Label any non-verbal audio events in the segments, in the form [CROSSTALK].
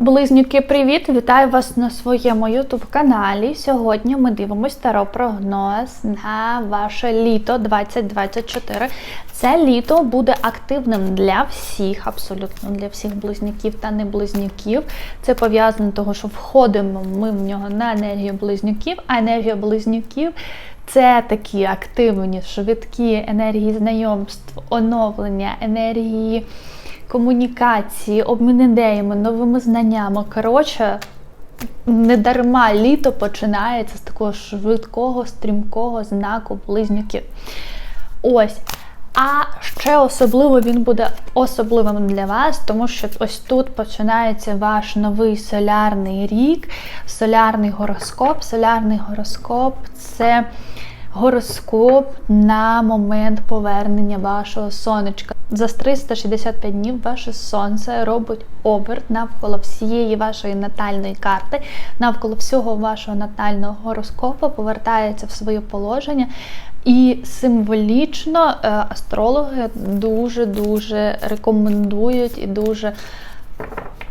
Близнюки, привіт! Вітаю вас на своєму ютуб каналі. Сьогодні ми дивимось таро прогноз на ваше літо 2024. Це літо буде активним для всіх, абсолютно для всіх близнюків та не близнюків. Це пов'язано того, що входимо ми в нього на енергію близнюків, а енергія близнюків. Це такі активні, швидкі енергії знайомств, оновлення, енергії комунікації, обмін ідеями, новими знаннями. Коротше, не дарма літо починається з такого швидкого, стрімкого знаку близнюків. Ось. А ще особливо він буде особливим для вас, тому що ось тут починається ваш новий солярний рік, солярний гороскоп. Солярний гороскоп це гороскоп на момент повернення вашого сонечка. За 365 днів ваше сонце робить оберт навколо всієї вашої натальної карти, навколо всього вашого натального гороскопу, повертається в своє положення. І символічно е, астрологи дуже-дуже рекомендують і дуже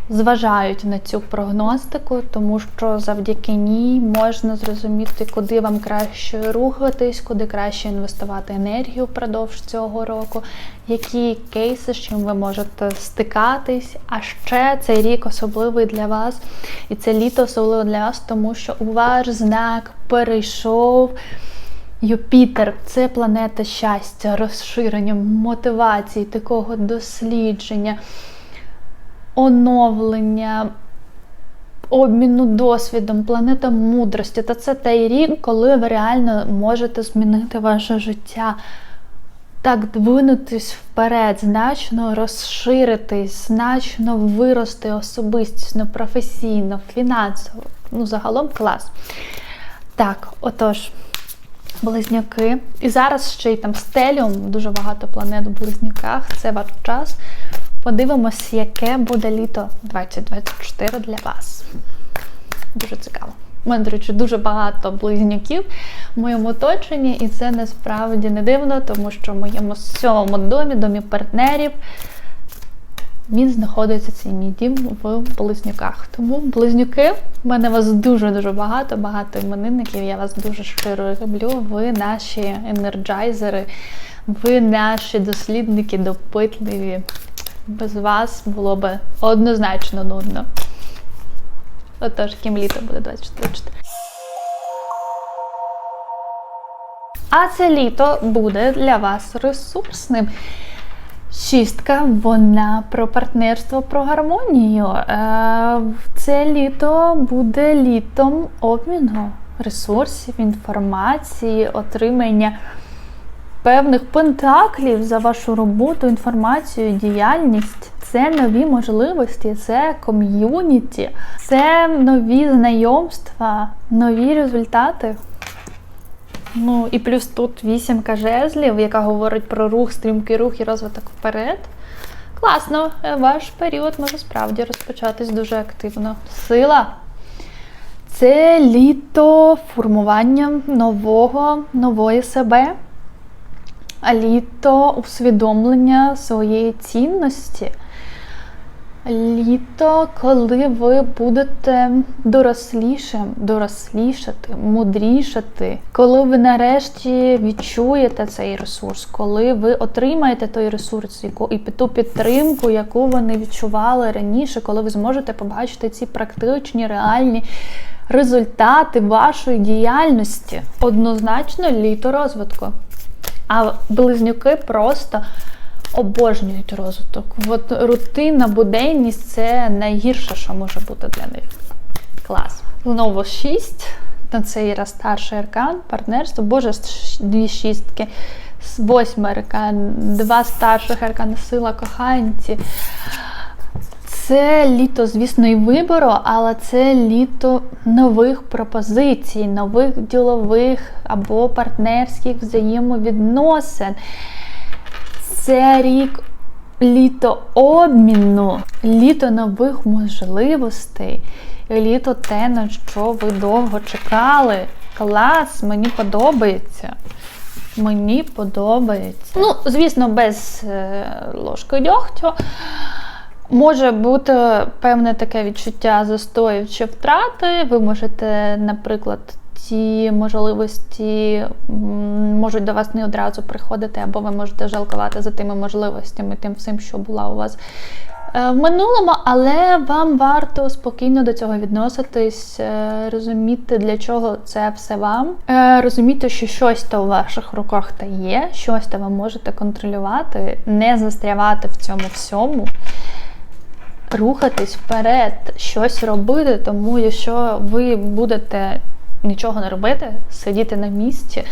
зважають на цю прогностику, тому що завдяки ній можна зрозуміти, куди вам краще рухатись, куди краще інвестувати енергію впродовж цього року, які кейси, з чим ви можете стикатись. А ще цей рік особливий для вас, і це літо особливо для вас, тому що у ваш знак перейшов. Юпітер це планета щастя, розширення, мотивації, такого дослідження оновлення, обміну досвідом, планета мудрості. Та це той рік, коли ви реально можете змінити ваше життя. Так двинутись вперед, значно розширитись, значно вирости особистісно, професійно, фінансово. Ну, загалом клас. Так, отож, близнюки. І зараз ще й там стеліум, дуже багато планет у близнюках. Це ваш час. Подивимось, яке буде літо 2024 для вас. Дуже цікаво. У мене, до речі, дуже багато близнюків в моєму оточенні, і це насправді не дивно, тому що в моєму сьомому домі, домі партнерів, він знаходиться цей мій дім в близнюках. Тому близнюки, в мене вас дуже-дуже багато, багато іменинників. Я вас дуже щиро люблю. Ви наші енерджайзери, ви наші дослідники, допитливі без вас було би однозначно нудно. Отож, ким літо буде 24. А це літо буде для вас ресурсним. Шістка, вона про партнерство, про гармонію. Е, це літо буде літом обміну ресурсів, інформації, отримання певних пентаклів за вашу роботу, інформацію, діяльність. Це нові можливості, це ком'юніті, це нові знайомства, нові результати. Ну і плюс тут вісімка жезлів, яка говорить про рух, стрімкий рух і розвиток вперед. Класно, ваш період може справді розпочатись дуже активно. Сила. Це літо формування нового, нової себе літо усвідомлення своєї цінності. Літо, коли ви будете дорослішим, дорослішати, мудрішати, коли ви нарешті відчуєте цей ресурс, коли ви отримаєте той ресурс, і ту підтримку, яку ви не відчували раніше, коли ви зможете побачити ці практичні, реальні результати вашої діяльності, однозначно літо розвитку. А близнюки просто обожнюють розвиток. От рутина, буденність це найгірше, що може бути для них. Клас. Знову шість. На цей раз старший аркан, партнерство, боже, дві шістки, восьмий аркан, два старших аркани, сила коханці. Це літо, звісно, і вибору, але це літо нових пропозицій, нових ділових або партнерських взаємовідносин. Це рік літо обміну, літо нових можливостей, літо те, на що ви довго чекали. Клас, мені подобається. Мені подобається. Ну, звісно, без е, ложки дьогтю. Може бути певне таке відчуття застою чи втрати. Ви можете, наприклад, ті можливості можуть до вас не одразу приходити, або ви можете жалкувати за тими можливостями, тим всім, що була у вас е, в минулому, але вам варто спокійно до цього відноситись, е, розуміти, для чого це все вам, Е, розуміти, що щось то у ваших руках та є, щось то ви можете контролювати, не застрявати в цьому всьому рухатись вперед, щось робити, тому якщо ви будете нічого не робити, сидіти на місці,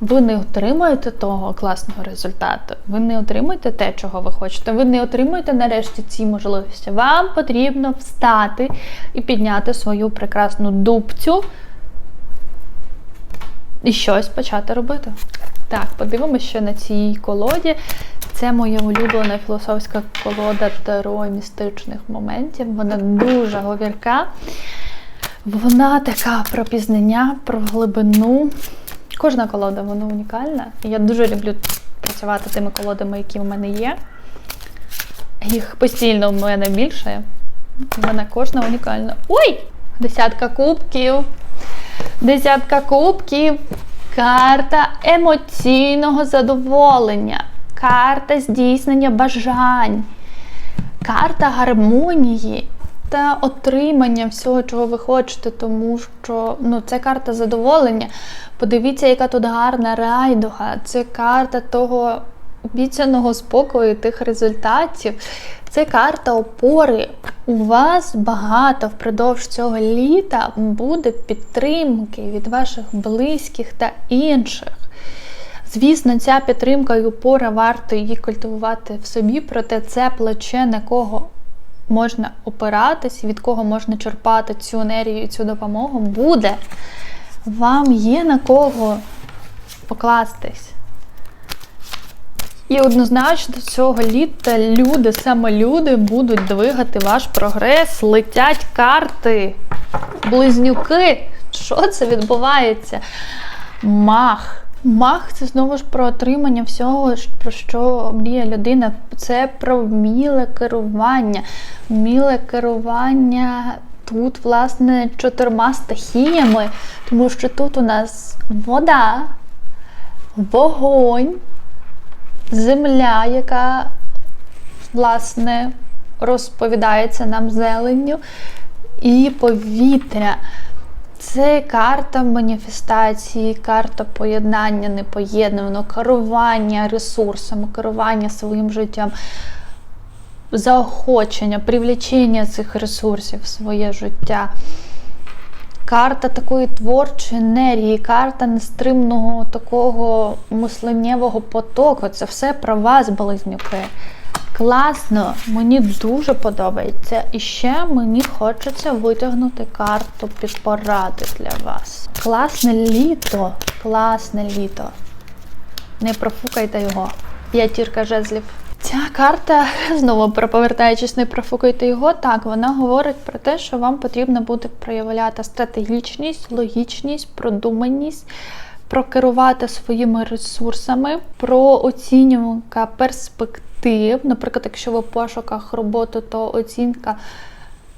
ви не отримаєте того класного результату, ви не отримаєте те, чого ви хочете, ви не отримаєте нарешті ці можливості. Вам потрібно встати і підняти свою прекрасну дубцю і щось почати робити. Так, подивимося, що на цій колоді. Це моя улюблена філософська колода таро містичних моментів. Вона дуже говірка. Вона така про пізнання, про глибину. Кожна колода вона унікальна. Я дуже люблю працювати тими колодами, які в мене є. Їх постійно в мене більше. Вона кожна унікальна. Ой! Десятка кубків. Десятка кубків. Карта емоційного задоволення. Карта здійснення бажань. Карта гармонії та отримання всього, чого ви хочете, тому що ну, це карта задоволення. Подивіться, яка тут гарна райдуга. Це карта того обіцяного спокою, тих результатів. Це карта опори. У вас багато впродовж цього літа буде підтримки від ваших близьких та інших. Звісно, ця підтримка і опора варто її культивувати в собі, проте це плече, на кого можна опиратись, від кого можна черпати цю енергію і цю допомогу, буде. Вам є на кого покластись. І однозначно цього літа люди, саме люди, будуть двигати ваш прогрес, летять карти, близнюки. Що це відбувається? Мах. Мах це знову ж про отримання всього, про що мріє людина. Це про вміле керування. Вміле керування тут, власне, чотирма стихіями, тому що тут у нас вода, вогонь, земля, яка, власне, розповідається нам зеленню, і повітря. Це карта маніфестації, карта поєднання непоєднаного, керування ресурсами, керування своїм життям, заохочення, привлечення цих ресурсів в своє життя. Карта такої творчої енергії, карта нестримного такого мисленнєвого потоку. Це все про вас, близнюки. Класно, мені дуже подобається. І ще мені хочеться витягнути карту під поради для вас. Класне літо, класне літо. Не профукайте його. П'ятірка жезлів. Ця карта, [LAUGHS] знову про- повертаючись, не профукайте його. Так, вона говорить про те, що вам потрібно буде проявляти стратегічність, логічність, продуманість, прокерувати своїми ресурсами, про оцінювання перспектив. Наприклад, якщо ви в пошуках роботи, то оцінка.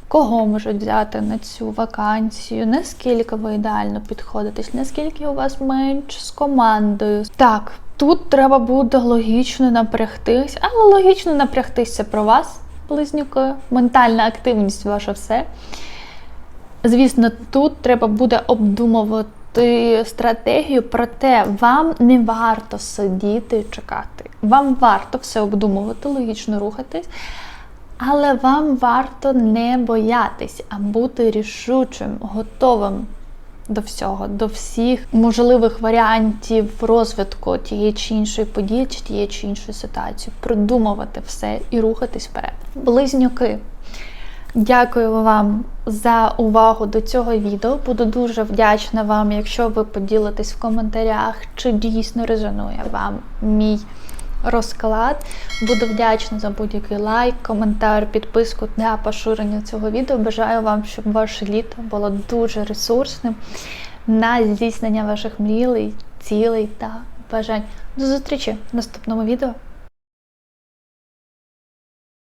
Кого можуть взяти на цю вакансію, наскільки ви ідеально підходитесь, наскільки у вас менш з командою. Так, тут треба буде логічно напрягтись, але логічно напрягтись це про вас, близнюки, ментальна активність ваше все. Звісно, тут треба буде обдумувати стратегію, проте вам не варто сидіти і чекати. Вам варто все обдумувати, логічно рухатись. Але вам варто не боятись, а бути рішучим, готовим до всього, до всіх можливих варіантів розвитку тієї чи іншої події, чи тієї чи іншої ситуації, продумувати все і рухатись вперед. Близнюки. Дякую вам за увагу до цього відео. Буду дуже вдячна вам, якщо ви поділитесь в коментарях, чи дійсно резонує вам мій розклад. Буду вдячна за будь-який лайк, коментар, підписку для поширення цього відео. Бажаю вам, щоб ваше літо було дуже ресурсним на здійснення ваших мрій, цілей та бажань. До зустрічі в наступному відео.